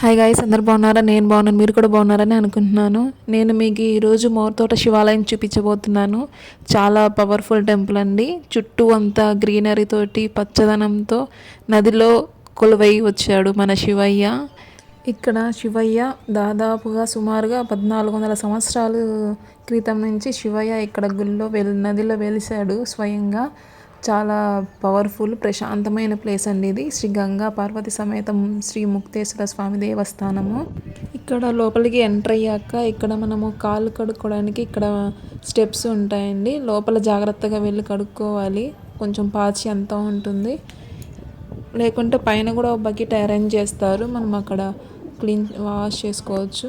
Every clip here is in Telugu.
హాయ్ గాయస్ అందరు బాగున్నారా? నేను బాగున్నాను మీరు కూడా బాగున్నారని అనుకుంటున్నాను. నేను మీకు ఈరోజు మోర్తోట శివాలయం చూపించబోతున్నాను. చాలా పవర్ఫుల్ టెంపుల్ అండి. చుట్టూ అంతా గ్రీనరీ తోటి పచ్చదనంతో నదిలో కొలువై వచ్చాడు మన శివయ్య. ఇక్కడ శివయ్య దాదాపుగా సుమారుగా పద్నాలుగు వందల సంవత్సరాలు క్రితం నుంచి శివయ్య ఇక్కడ గుళ్ళో వెల్ నదిలో వెలిశాడు స్వయంగా. చాలా పవర్ఫుల్ ప్రశాంతమైన ప్లేస్ అండి ఇది. శ్రీ గంగా పార్వతి సమేతం శ్రీ ముక్తేశ్వర స్వామి దేవస్థానము. ఇక్కడ లోపలికి ఎంటర్ అయ్యాక ఇక్కడ మనము కాళ్ళు కడుక్కోవడానికి ఇక్కడ స్టెప్స్ ఉంటాయండి. లోపల జాగ్రత్తగా వెళ్ళి కడుక్కోవాలి. కొంచెం పాచి అంతా ఉంటుంది. లేకుంటే పైన కూడా బకెట్ అరేంజ్ చేస్తారు. మనం అక్కడ క్లీన్ వాష్ చేసుకోవచ్చు.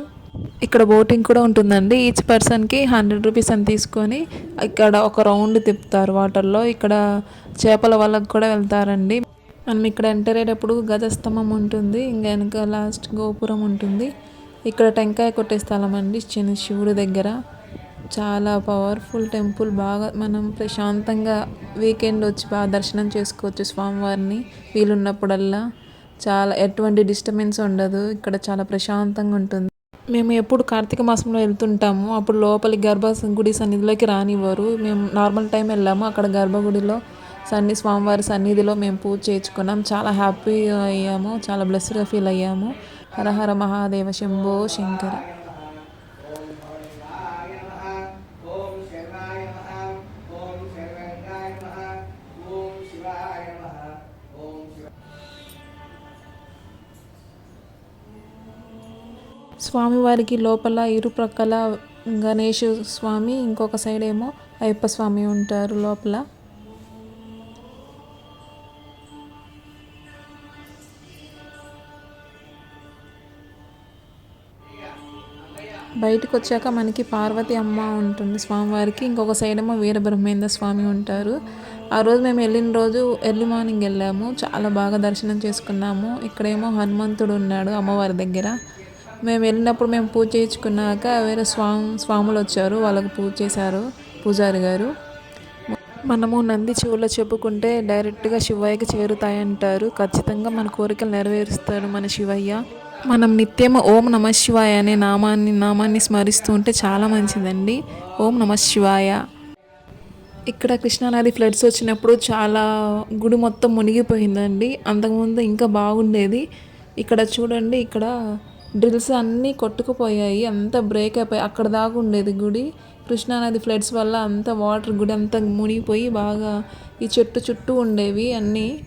ఇక్కడ బోటింగ్ కూడా ఉంటుందండి. ఈచ్ పర్సన్కి హండ్రెడ్ రూపీస్ అని తీసుకొని ఇక్కడ ఒక రౌండ్ తిప్పుతారు. వాటర్లో ఇక్కడ చేపల వాళ్ళకి కూడా వెళ్తారండి. మనం ఇక్కడ ఎంటర్ అయ్యేటప్పుడు గజస్తంభం ఉంటుంది. ఇంకా వెనక లాస్ట్ గోపురం ఉంటుంది. ఇక్కడ టెంకాయ కొట్టే స్థలం అండి. చిన్న శివుడి దగ్గర. చాలా పవర్ఫుల్ టెంపుల్ బాగా మనం ప్రశాంతంగా వీకెండ్ వచ్చి బాగా దర్శనం చేసుకోవచ్చు స్వామివారిని వీలున్నప్పుడల్లా. చాలా ఎటువంటి డిస్టర్బెన్స్ ఉండదు. ఇక్కడ చాలా ప్రశాంతంగా ఉంటుంది. మేము ఎప్పుడు కార్తీక మాసంలో వెళ్తుంటాము. అప్పుడు లోపలి గర్భ గుడి సన్నిధిలోకి రానివ్వరు. మేము నార్మల్ టైం వెళ్ళాము. అక్కడ గర్భగుడిలో సన్ని స్వామివారి సన్నిధిలో మేము పూజ చేయించుకున్నాం. చాలా హ్యాపీ అయ్యాము. చాలా బ్లెస్డ్గా ఫీల్ అయ్యాము. హరహర మహాదేవ శంభో శంకర. స్వామివారికి లోపల ఇరుప్రక్కల గణేష్ స్వామి ఇంకొక సైడ్ ఏమో అయ్యప్ప స్వామి ఉంటారు లోపల. బయటకు వచ్చాక మనకి పార్వతి అమ్మ ఉంటుంది స్వామివారికి ఇంకొక సైడ్ ఏమో వీరబ్రహ్మేంద్ర స్వామి ఉంటారు. ఆ రోజు మేము వెళ్ళిన రోజు ఎర్లీ మార్నింగ్ వెళ్ళాము. చాలా బాగా దర్శనం చేసుకున్నాము. ఇక్కడేమో హనుమంతుడు ఉన్నాడు అమ్మవారి దగ్గర. మేము వెళ్ళినప్పుడు మేము పూజ చేయించుకున్నాక వేరే స్వామి స్వాములు వచ్చారు. వాళ్ళకు పూజ చేశారు పూజారి గారు. మనము నంది చెవులో చెప్పుకుంటే డైరెక్ట్గా శివయ్యకి చేరుతాయంటారు. ఖచ్చితంగా మన కోరికలు నెరవేరుస్తాడు మన శివయ్య. మనం నిత్యం ఓం నమ శివాయ అనే నామాన్ని నామాన్ని స్మరిస్తూ ఉంటే చాలా మంచిదండి. ఓం నమ శివాయ. ఇక్కడ కృష్ణానది ఫ్లడ్స్ వచ్చినప్పుడు చాలా గుడి మొత్తం మునిగిపోయిందండి. అంతకుముందు ఇంకా బాగుండేది. ఇక్కడ చూడండి ఇక్కడ డ్రిల్స్ అన్నీ కొట్టుకుపోయాయి అంతా బ్రేక్ అయిపోయి అక్కడ దాకా ఉండేది గుడి. కృష్ణానది ఫ్లడ్స్ వల్ల అంత వాటర్ గుడి అంతా మునిగిపోయి బాగా ఈ చెట్టు చుట్టూ ఉండేవి. అన్నీ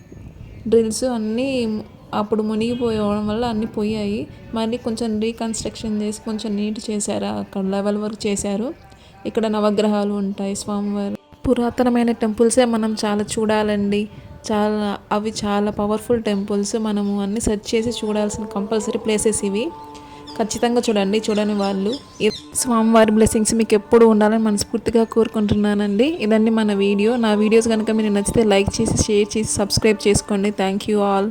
డ్రిల్స్ అన్నీ అప్పుడు మునిగిపోవడం వల్ల అన్నీ పోయాయి. మళ్ళీ కొంచెం రీకన్స్ట్రక్షన్ చేసి కొంచెం నీట్ చేశారు. అక్కడ లెవెల్ వరకు చేశారు. ఇక్కడ నవగ్రహాలు ఉంటాయి స్వామివారు. పురాతనమైన టెంపుల్సే మనం చాలా చూడాలండి. చాలా అవి చాలా పవర్ఫుల్ టెంపుల్స్ మనము అన్ని సెర్చ్ చేసి చూడాల్సిన కంపల్సరీ ప్లేసెస్ ఇవి. ఖచ్చితంగా చూడండి చూడని వాళ్ళు. స్వామివారి బ్లెస్సింగ్స్ మీకు ఎప్పుడు ఉండాలని మనస్ఫూర్తిగా కోరుకుంటున్నానండి. ఇదండి మన వీడియో. నా వీడియోస్ కనుక మీరు నచ్చితే లైక్ చేసి షేర్ చేసి సబ్స్క్రైబ్ చేసుకోండి. Thank you all